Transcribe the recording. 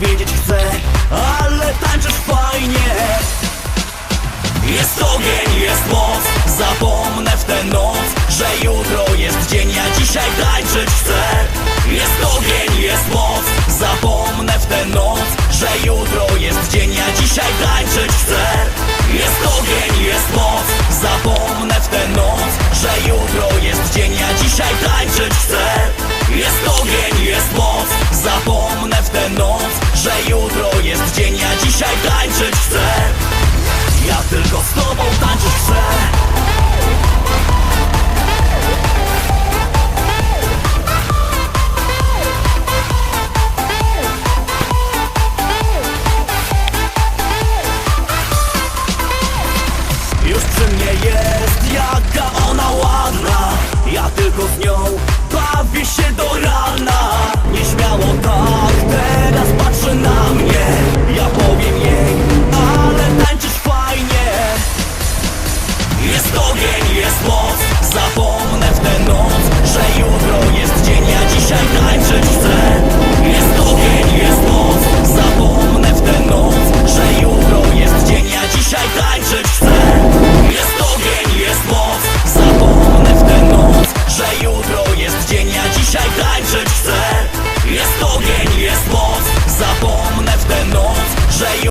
powiedzieć chcę Ale tańczysz fajnie. Jest ogień, jest moc Zapomnę w tę noc Że jutro jest dzień Ja dzisiaj tańczyć chcę. Jest ogień, jest moc Zapomnę w tę noc Że jutro jest dzień Ja dzisiaj tańczyć chcę. Jest ogień, jest moc Zapomnę w tę noc Że jutro jest dzień Ja dzisiaj tańczyć chcę. Ja tylko z tobą tańczyć chcę. Już przy mnie jest jaka ona ładna. Ja tylko z nią слов. Запомнив